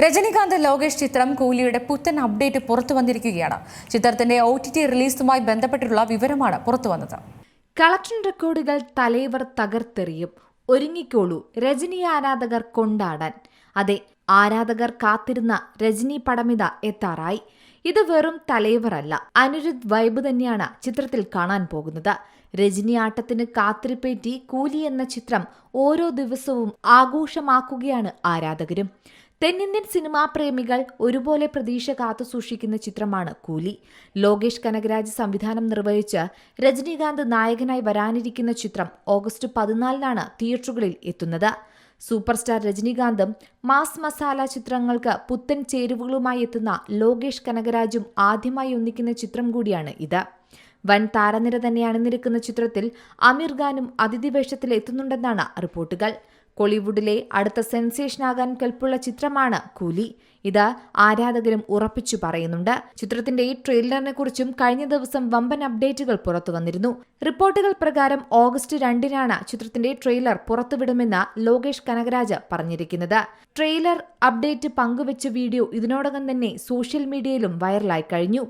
രജനികാന്ത് ലോകേഷ് ചിത്രം കൂലിയുടെ പുത്തൻ അപ്ഡേറ്റ് പുറത്തു വന്നിരിക്കുകയാണ്. ചിത്രത്തിന്റെ ഒ ടി ടി റിലീസുമായി ബന്ധപ്പെട്ടിട്ടുള്ള വിവരമാണ് പുറത്തു വന്നത്. കളക്ഷൻ റെക്കോർഡുകൾ തലൈവർ തകർത്തെറിയും. ഒരുങ്ങിക്കോളൂ രജനി ആരാധകർ കൊണ്ടാടാൻ. അതെ ആരാധകർ കാത്തിരുന്ന രജനി പടമിത എത്താറായി. ഇത് വെറും തലൈവറല്ല അനിരുദ്ധ് വൈബ് തന്നെയാണ് ചിത്രത്തിൽ കാണാൻ പോകുന്നത്. രജനി ആട്ടത്തിന് കാത്തിരിപ്പേറ്റി കൂലി എന്ന ചിത്രം ഓരോ ദിവസവും ആഘോഷമാക്കുകയാണ് ആരാധകരും. തെന്നിന്ത്യൻ സിനിമാ പ്രേമികൾ ഒരുപോലെ പ്രതീക്ഷ കാത്തു സൂക്ഷിക്കുന്ന ചിത്രമാണ് കൂലി. ലോകേഷ് കനകരാജ് സംവിധാനം നിർവഹിച്ച് രജനീകാന്ത് നായകനായി വരാനിരിക്കുന്ന ചിത്രം ഓഗസ്റ്റ് പതിനാലിനാണ് തിയേറ്ററുകളിൽ എത്തുന്നത്. സൂപ്പർ സ്റ്റാർ രജനീകാന്തും മാസ് മസാല ചിത്രങ്ങൾക്ക് പുത്തൻ ചേരുവകളുമായി എത്തുന്ന ലോകേഷ് കനകരാജും ആദ്യമായി ഒന്നിക്കുന്ന ചിത്രം കൂടിയാണ് ഇത്. വൻ താരനിര തന്നെ അണിനിരക്കുന്ന ചിത്രത്തിൽ അമീർ ഖാനും അതിഥി വേഷത്തിൽ എത്തുന്നുണ്ടെന്നാണ് റിപ്പോർട്ടുകൾ. കോളിവുഡിലെ അടുത്ത സെൻസേഷനാകാൻ കൽപ്പുള്ള ചിത്രമാണ് കൂലി. ഇത് ആരാധകരും ഉറപ്പിച്ചു പറയുന്നുണ്ട്. ചിത്രത്തിന്റെ ഈ ട്രെയിലറിനെ കുറിച്ചും കഴിഞ്ഞ ദിവസം വമ്പൻ അപ്ഡേറ്റുകൾ പുറത്തു വന്നിരുന്നു. റിപ്പോർട്ടുകൾ പ്രകാരം ഓഗസ്റ്റ് രണ്ടിനാണ് ചിത്രത്തിന്റെ ട്രെയിലർ പുറത്തുവിടുമെന്ന് ലോകേഷ് കനകരാജ് പറഞ്ഞിരിക്കുന്നത്. ട്രെയിലർ അപ്ഡേറ്റ് പങ്കുവച്ച വീഡിയോ ഇതിനോടകം തന്നെ സോഷ്യൽ മീഡിയയിലും വൈറലായി കഴിഞ്ഞു.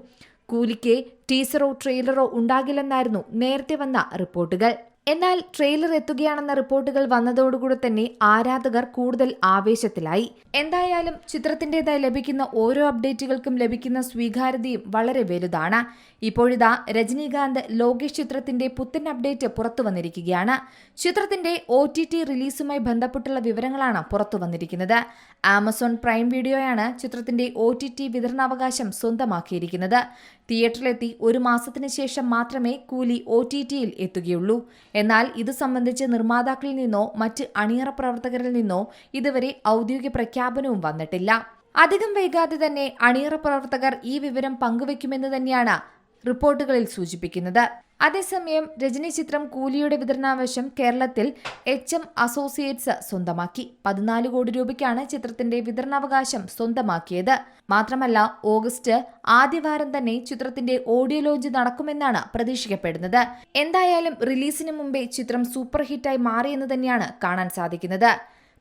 കൂലിക്ക് ടീസറോ ട്രെയിലറോ ഉണ്ടാകില്ലെന്നായിരുന്നു നേരത്തെ വന്ന റിപ്പോർട്ടുകൾ. എന്നാൽ ട്രെയിലർ എത്തുകയാണെന്ന റിപ്പോർട്ടുകൾ വന്നതോടുകൂടി തന്നെ ആരാധകർ കൂടുതൽ ആവേശത്തിലായി. എന്തായാലും ചിത്രത്തിന്റേതായി ലഭിക്കുന്ന ഓരോ അപ്ഡേറ്റുകൾക്കും ലഭിക്കുന്ന സ്വീകാര്യതയും വളരെ വലുതാണ്. ഇപ്പോഴിതാ രജനീകാന്ത് ലോകേഷ് ചിത്രത്തിന്റെ പുത്തൻ അപ്ഡേറ്റ് പുറത്തു വന്നിരിക്കുകയാണ്. ചിത്രത്തിന്റെ ഒ ടി ടി റിലീസുമായി ബന്ധപ്പെട്ടുള്ള വിവരങ്ങളാണ് പുറത്തു വന്നിരിക്കുന്നത്. ആമസോൺ പ്രൈം വീഡിയോയാണ് ചിത്രത്തിന്റെ ഒ ടി ടി വിതരണാവകാശം സ്വന്തമാക്കിയിരിക്കുന്നത്. തിയേറ്ററിലെത്തി ഒരു മാസത്തിന് ശേഷം മാത്രമേ കൂലി ഒ ടി ടിയിൽ എത്തുകയുള്ളൂ. എന്നാൽ ഇത് സംബന്ധിച്ച് നിർമ്മാതാക്കളിൽ നിന്നോ മറ്റ് അണിയറ പ്രവർത്തകരിൽ നിന്നോ ഇതുവരെ ഔദ്യോഗിക പ്രഖ്യാപനവും വന്നിട്ടില്ല. അധികം വൈകാതെ തന്നെ അണിയറ പ്രവർത്തകർ ഈ വിവരം പങ്കുവയ്ക്കുമെന്ന് തന്നെയാണ് റിപ്പോർട്ടുകളിൽ സൂചിപ്പിക്കുന്നത്. അതേസമയം രജനി ചിത്രം കൂലിയുടെ വിതരണാവശ്യം കേരളത്തിൽ എച്ച് എം അസോസിയേറ്റ്സ് സ്വന്തമാക്കി. പതിനാല് കോടി രൂപയ്ക്കാണ് ചിത്രത്തിന്റെ വിതരണാവകാശം സ്വന്തമാക്കിയത്. മാത്രമല്ല ഓഗസ്റ്റ് ആദ്യവാരം തന്നെ ചിത്രത്തിന്റെ ഓഡിയോ ലോഞ്ച് നടക്കുമെന്നാണ് പ്രതീക്ഷിക്കപ്പെടുന്നത്. എന്തായാലും റിലീസിന് മുമ്പേ ചിത്രം സൂപ്പർ ഹിറ്റായി മാറിയെന്ന് തന്നെയാണ് കാണാൻ സാധിക്കുന്നത്.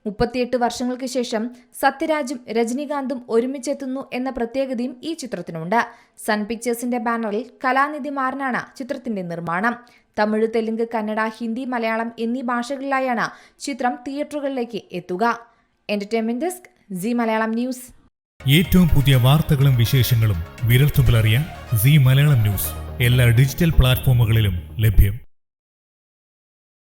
മുപ്പത്തിയെട്ട് വർഷങ്ങൾക്ക് ശേഷം സത്യരാജും രജനീകാന്തും ഒരുമിച്ചെത്തുന്നു എന്ന പ്രത്യേകതയും ഈ ചിത്രത്തിനുണ്ട് സൺ പിക്ചേഴ്സിന്റെ ബാനറിൽ കലാനിധി മാറിനാണ് ചിത്രത്തിന്റെ നിർമ്മാണം. തമിഴ് തെലുങ്ക് കന്നഡ ഹിന്ദി മലയാളം എന്നീ ഭാഷകളിലായാണ് ചിത്രം തിയേറ്ററുകളിലേക്ക് എത്തുക. Entertainment desk Zee Malayalam news. ഏറ്റവും പുതിയ വാർത്തകളും വിശേഷങ്ങളും വിരൽത്തുമ്പിലറിയാൻ സി മലയാളം ന്യൂസ്. എല്ലാ ഡിജിറ്റൽ പ്ലാറ്റ്ഫോമുകളിലും ലഭ്യം.